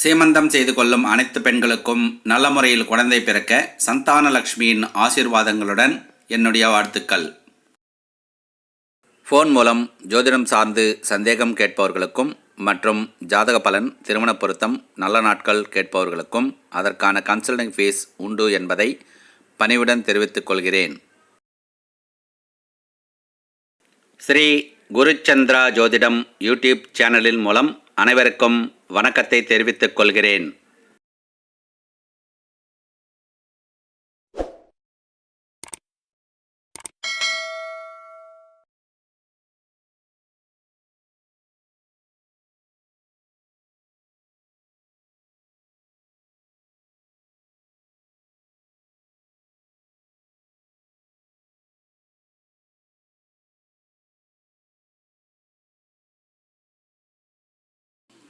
சீமந்தம் செய்து கொள்ளும் அனைத்து பெண்களுக்கும் நல்ல முறையில் குழந்தை பிறக்க சந்தான லக்ஷ்மியின் ஆசீர்வாதங்களுடன் என்னுடைய வாழ்த்துக்கள். ஃபோன் மூலம் ஜோதிடம் சார்ந்து சந்தேகம் கேட்பவர்களுக்கும் மற்றும் ஜாதக பலன் திருமண பொருத்தம் நல்ல நாட்கள் கேட்பவர்களுக்கும் அதற்கான கன்சல்டிங் ஃபீஸ் உண்டு என்பதை பணிவுடன் தெரிவித்துக் கொள்கிறேன். ஸ்ரீ குருச்சந்திரா ஜோதிடம் யூடியூப் சேனலின் மூலம் அனைவருக்கும் வணக்கத்தை தெரிவித்துக் கொள்கிறேன்.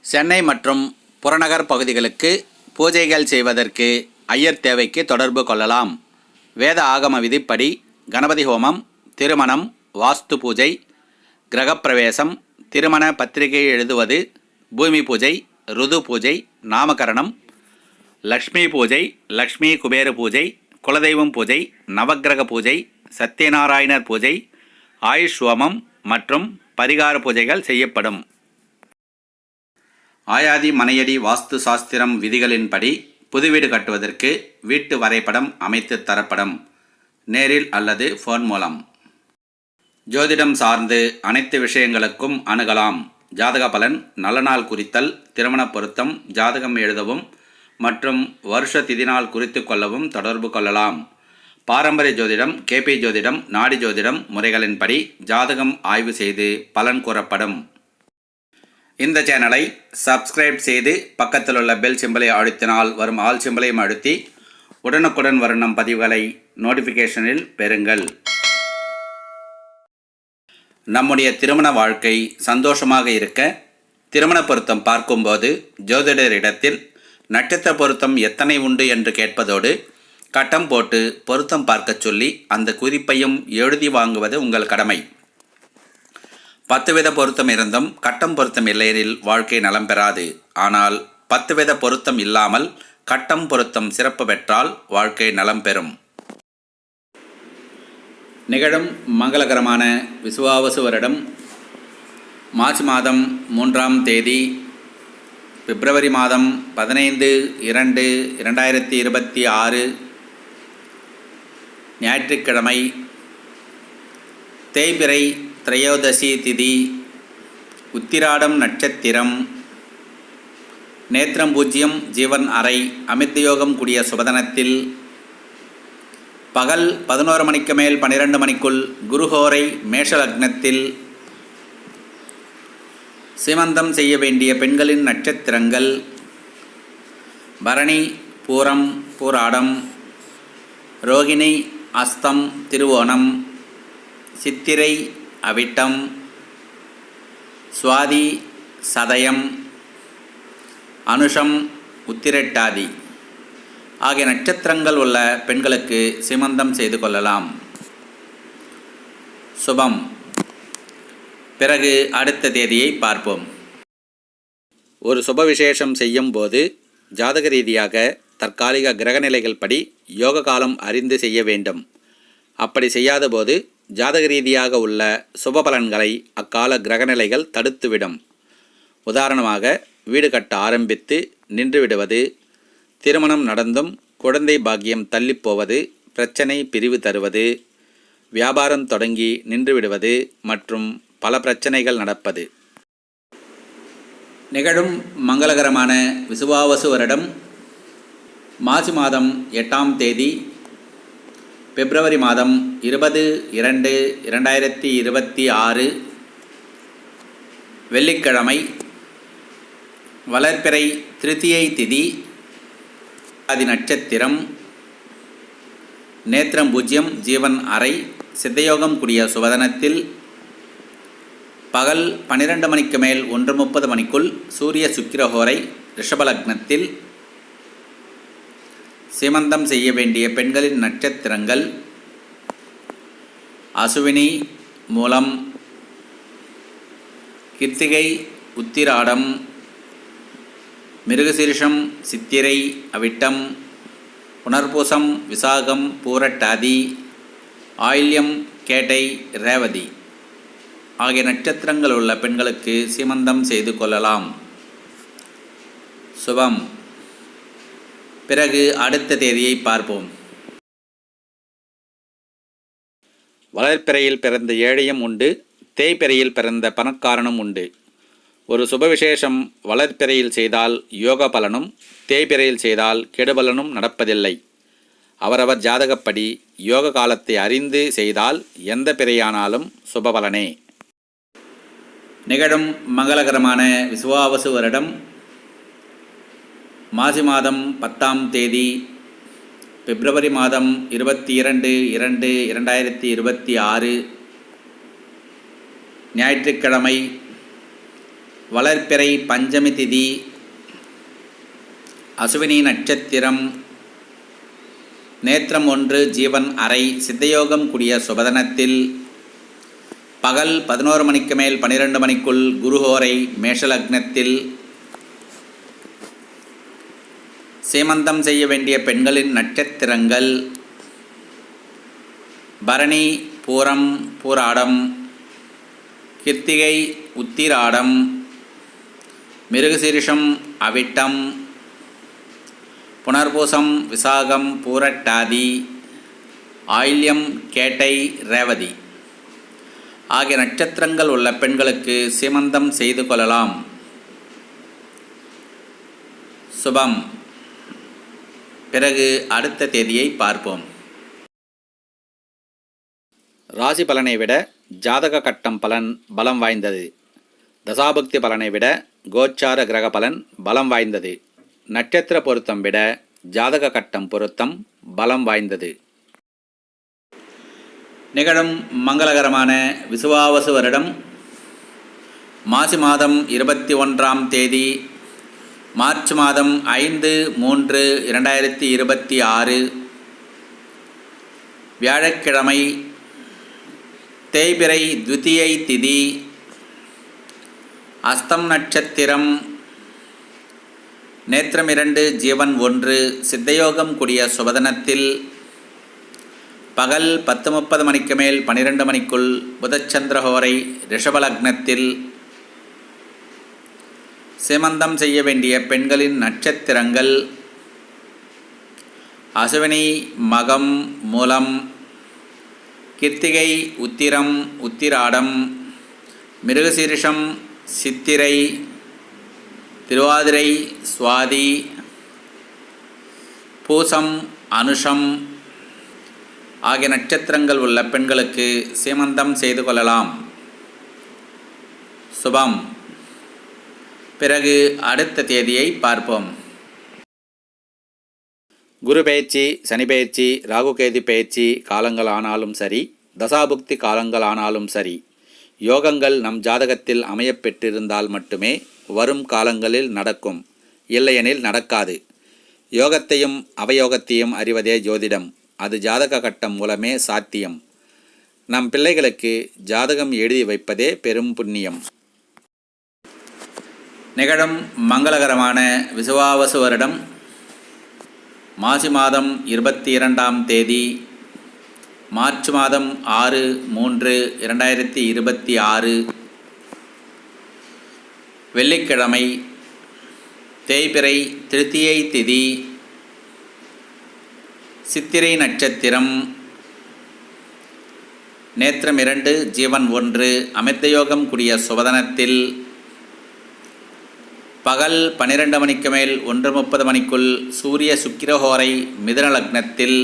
சென்னை மற்றும் புறநகர் பகுதிகளுக்கு பூஜைகள் செய்வதற்கு ஐயர் தேவைக்கு தொடர்பு கொள்ளலாம். வேத ஆகம விதிப்படி கணபதி ஹோமம் திருமணம் வாஸ்து பூஜை கிரகப்பிரவேசம் திருமண பத்திரிகை எழுதுவது பூமி பூஜை ருது பூஜை நாமகரணம் லக்ஷ்மி பூஜை லக்ஷ்மி குபேர பூஜை குலதெய்வம் பூஜை நவக்கிரக பூஜை சத்யநாராயணர் பூஜை ஆயுஷ் ஹோமம் மற்றும் பரிகார பூஜைகள் செய்யப்படும். ஆயாதி மனையடி வாஸ்து சாஸ்திரம் விதிகளின்படி புது வீடு கட்டுவதற்கு வீட்டு வரைபடம் அமைத்து தரப்படும். நேரில் அல்லது ஃபோன் மூலம். ஜோதிடம் சார்ந்து அனைத்து விஷயங்களுக்கும் அணுகலாம். ஜாதக பலன் நல்ல நாள் குறித்தல் திருமண பொருத்தம் ஜாதகம் எழுதவும் மற்றும் வருஷ திதி நாள் குறித்து கொள்ளவும் தொடர்பு கொள்ளலாம். பாரம்பரிய ஜோதிடம் கேபி ஜோதிடம் நாடி ஜோதிடம் முறைகளின்படி ஜாதகம் ஆய்வு செய்து பலன் கூறப்படும். இந்த சேனலை சப்ஸ்கிரைப் செய்து பக்கத்தில் உள்ள பெல் சிம்பலை அழுத்தினால் வரும் ஆல் சிம்பலையும் அழுத்தி உடனுக்குடன் வரும் நம் பதிவுகளை நோட்டிஃபிகேஷனில் பெறுங்கள். நம்முடைய திருமண வாழ்க்கை சந்தோஷமாக இருக்க திருமண பொருத்தம் பார்க்கும்போது ஜோதிடரிடத்தில் நட்சத்திர பொருத்தம் எத்தனை உண்டு என்று கேட்பதோடு கட்டம் போட்டு பொருத்தம் பார்க்கச் சொல்லி அந்த குறிப்பையும் எழுதி வாங்குவது உங்கள் கடமை. பத்து வித பொருத்தம் இருந்தும் கட்டம் பொருத்தம் இல்லையெனில் வாழ்க்கை நலம் பெறாது. ஆனால் பத்து வித பொருத்தம் இல்லாமல் கட்டம் பொருத்தம் சிறப்பு பெற்றால் வாழ்க்கை நலம் பெறும். நிகழும் மங்களகரமான விசுவாவசு வருடம் மார்ச் மாதம் மூன்றாம் தேதி பிப்ரவரி மாதம் பதினைந்து இரண்டு இரண்டாயிரத்தி இருபத்தி ஆறு ஞாயிற்றுக்கிழமை தேய்பிறை திரையோதசி திதி உத்திராடம் நட்சத்திரம் நேத்திரம் பூஜ்ஜியம் ஜீவன் அறை அமிர்தயோகம் கூடிய சுபதனத்தில் பகல் பதினோரு மணிக்கு மேல் பன்னிரண்டு மணிக்குள் குருஹோரை மேஷலக்னத்தில் சீமந்தம் செய்ய வேண்டிய பெண்களின் நட்சத்திரங்கள் பரணி பூரம் பூராடம் ரோகிணி அஸ்தம் திருவோணம் சித்திரை அவிட்டம் சுவாதி சதயம் அனுஷம் உத்திரட்டாதி ஆகிய நட்சத்திரங்கள் உள்ள பெண்களுக்கு சிமந்தம் செய்து கொள்ளலாம். சுபம். பிறகு அடுத்த தேதியை பார்ப்போம். ஒரு சுப விசேஷம் செய்யும் போது ஜாதக ரீதியாக தற்காலிக கிரகநிலைகள் படி யோக காலம் அறிந்து செய்ய வேண்டும். அப்படி செய்யாத போது ஜாதக ரீதியாக உள்ள சுப பலன்களை அக்கால கிரகநிலைகள் தடுத்துவிடும். உதாரணமாக வீடு கட்ட ஆரம்பித்து நின்றுவிடுவது திருமணம் நடந்தும் குழந்தை பாக்கியம் தள்ளிப்போவது பிரச்சனை பிரிவு தருவது வியாபாரம் தொடங்கி நின்றுவிடுவது மற்றும் பல பிரச்சனைகள் நடப்பது. நிகழும் மங்களகரமான விசுவாவசு வருடம் மாசி மாதம் எட்டாம் தேதி பிப்ரவரி மாதம் இருபது இரண்டு இரண்டாயிரத்தி இருபத்தி ஆறு வெள்ளிக்கிழமை வளர்ப்பிறை திருத்தியை திதி ஆதி நட்சத்திரம் நேத்திரம் பூஜ்ஜியம் ஜீவன் அறை சித்தயோகம் கூடிய சுவதனத்தில் பகல் பன்னிரண்டு மணிக்கு மேல் ஒன்று முப்பது மணிக்குள் சூரிய சுக்கிரஹோரை ரிஷபலக்னத்தில் சீமந்தம் செய்ய வேண்டிய பெண்களின் நட்சத்திரங்கள். அசுவினி மூலம் கிருத்திகை உத்திராடம் மிருகசீரிஷம் சித்திரை அவிட்டம் புனர்பூசம் விசாகம் பூரட்டாதி ஆயில்யம் கேட்டை ரேவதி ஆகிய நட்சத்திரங்கள் உள்ள பெண்களுக்கு சீமந்தம் செய்து கொள்ளலாம். சுபம். பிறகு அடுத்த தேதியை பார்ப்போம். வளர்ப்பிறையில் பிறந்த ஏழையும் உண்டு தேய்பிறையில் பிறந்த பணக்காரனும் உண்டு. ஒரு சுபவிசேஷம் வளர்ப்பிறையில் செய்தால் யோக பலனும் தேய்பிறையில் செய்தால் கெடுபலனும் நடப்பதில்லை. அவரவர் ஜாதகப்படி யோக காலத்தை அறிந்து செய்தால் எந்த பிறையானாலும் சுபபலனே. நிகழும் மங்களகரமான விசுவாவசு வருடம் மாசி மாதம் பத்தாம் தேதி பிப்ரவரி மாதம் இருபத்தி இரண்டு இரண்டு இரண்டாயிரத்தி இருபத்தி ஆறு ஞாயிற்றுக்கிழமை வளர்ப்பிறை பஞ்சமி திதி அசுவினி நட்சத்திரம் நேத்திரம் ஒன்று ஜீவன் அறை சித்தயோகம் கூடிய சுபதனத்தில் பகல் பதினோரு மணிக்கு மேல் பனிரெண்டு மணிக்குள் குருஹோரை மேஷலக்னத்தில் சீமந்தம் செய்ய வேண்டிய பெண்களின் நட்சத்திரங்கள். பரணி பூரம் பூராடம் கிருத்திகை உத்திராடம் மிருகசீரிஷம் அவிட்டம் புனர்பூசம் விசாகம் பூரட்டாதி ஆயில்யம் கேட்டை ரேவதி ஆகிய நட்சத்திரங்கள் உள்ள பெண்களுக்கு சீமந்தம் செய்து கொள்ளலாம். சுபம். பிறகு அடுத்த தேதியை பார்ப்போம். ராசி பலனை விட ஜாதக கட்டம் பலன் பலம் வாய்ந்தது. தசாபக்தி பலனை விட கோச்சார கிரக பலன் பலம் வாய்ந்தது. நட்சத்திர பொருத்தம் விட ஜாதக கட்டம் பொருத்தம் பலம் வாய்ந்தது. நிகழும் மங்களகரமான விசுவாவசு வருடம். மாசி மாதம் இருபத்தி ஒன்றாம் தேதி மார்ச் மாதம் ஐந்து மூன்று இரண்டாயிரத்தி இருபத்தி ஆறு வியாழக்கிழமை தேய்பிறை துதியை திதி அஸ்தம் நட்சத்திரம் நேத்திரம் இரண்டு ஜீவன் ஒன்று சித்தயோகம் கூடிய சுபதனத்தில் பகல் பத்து முப்பது மணிக்கு மேல் பனிரெண்டு மணிக்குள் புதச்சந்திரஹோரை ரிஷபலக்னத்தில் சிமந்தம் செய்ய வேண்டிய பெண்களின் நட்சத்திரங்கள். அசுவினி மகம் மூலம் கிருத்திகை உத்திரம் உத்திராடம் மிருகசீரிஷம் சித்திரை திருவாதிரை சுவாதி பூசம் அனுஷம் ஆகிய நட்சத்திரங்கள் உள்ள பெண்களுக்கு சீமந்தம் செய்து கொள்ளலாம். சுபம். பிறகு அடுத்த தேதியை பார்ப்போம். குரு பயிற்சி சனி பயிற்சி ராகுகேது பயிற்சி காலங்கள் ஆனாலும் சரி தசாபுக்தி காலங்கள் ஆனாலும் சரி யோகங்கள் நம் ஜாதகத்தில் அமையப்பெற்றிருந்தால் மட்டுமே வரும் காலங்களில் நடக்கும். இல்லையெனில் நடக்காது. யோகத்தையும் அவயோகத்தையும் அறிவதே ஜோதிடம். அது ஜாதக கட்டம் மூலமே சாத்தியம். நம் பிள்ளைகளுக்கு ஜாதகம் எழுதி வைப்பதே பெரும் புண்ணியம். நிகழும் மங்களகரமான விசுவாவசு வருடம் மாசி மாதம் இருபத்தி இரண்டாம் தேதி மார்ச் மாதம் ஆறு மூன்று இரண்டாயிரத்தி இருபத்தி ஆறு வெள்ளிக்கிழமை தேய்பிறை திருத்தியை திதி சித்திரை நட்சத்திரம் நேத்திரம் இரண்டு ஜீவன் ஒன்று அமிர்தயோகம் கூடிய சுபதனத்தில் பகல் பன்னிரெண்டு மணிக்கு மேல் ஒன்று முப்பது மணிக்குள் சூரிய சுக்கிரஹோரை மிதன லக்னத்தில்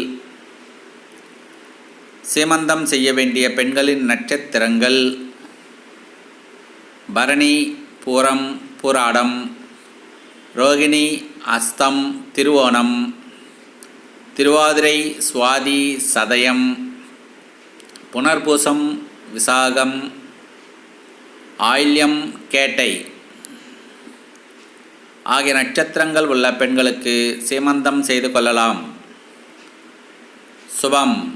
சீமந்தம் செய்ய வேண்டிய பெண்களின் நட்சத்திரங்கள் பரணி பூரம் பூராடம் ரோகிணி அஸ்தம் திருவோணம் திருவாதிரை சுவாதி சதயம் புனர்பூசம் விசாகம் ஆயில்யம் கேட்டை. ஆகிய நட்சத்திரங்கள் உள்ள பெண்களுக்கு சீமந்தம் செய்து கொள்ளலாம். சுபம்.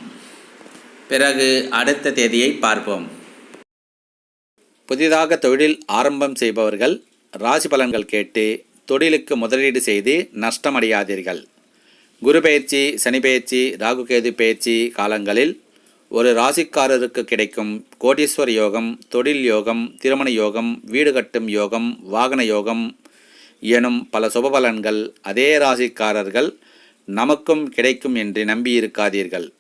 பிறகு அடுத்த தேதியை பார்ப்போம். புதிதாக தொழில் ஆரம்பம் செய்பவர்கள் ராசி பலன்கள் கேட்டு தொழிலுக்கு முதலீடு செய்து நஷ்டமடையாதீர்கள். குரு பயிற்சி சனி பயிற்சி ராகுகேது பெயர்ச்சி காலங்களில் ஒரு ராசிக்காரருக்கு கிடைக்கும் கோடீஸ்வர யோகம் தொழில் யோகம் திருமண யோகம் வீடு கட்டும் யோகம் வாகன யோகம் எனும் பல சுபபலன்கள் அதே ராசிக்காரர்கள் நமக்கும் கிடைக்கும் என்று நம்பியிருக்காதீர்கள்.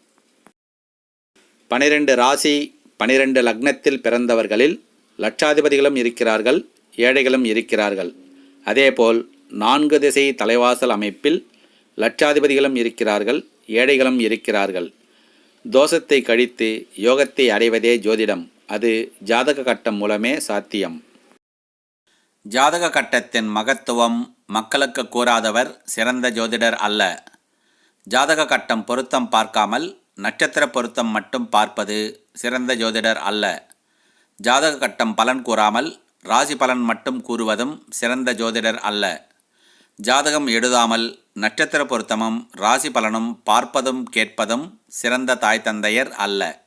பனிரெண்டு ராசி பனிரெண்டு லக்னத்தில் பிறந்தவர்களில் லட்சாதிபதிகளும் இருக்கிறார்கள் ஏழைகளும் இருக்கிறார்கள். அதேபோல் நான்கு திசை தலைவாசல் அமைப்பில் லட்சாதிபதிகளும் இருக்கிறார்கள் ஏழைகளும் இருக்கிறார்கள். தோஷத்தை கழித்து யோகத்தை அடைவதே ஜோதிடம். அது ஜாதக கட்டம் மூலமே சாத்தியம். ஜாதக கட்டத்தின் மகத்துவம் மக்களுக்கு கூறாதவர் சிறந்த ஜோதிடர் அல்ல. ஜாதக கட்டம் பொருத்தம் பார்க்காமல் நட்சத்திர பொருத்தம் மட்டும் பார்ப்பது சிறந்த ஜோதிடர் அல்ல. ஜாதக கட்டம் பலன் கூறாமல் ராசி பலன் மட்டும் கூறுவதும் சிறந்த ஜோதிடர் அல்ல. ஜாதகம் எழுதாமல் நட்சத்திர பொருத்தமும் ராசி பலனும் பார்ப்பதும் கேட்பதும் சிறந்த தாய் தந்தையர் அல்ல.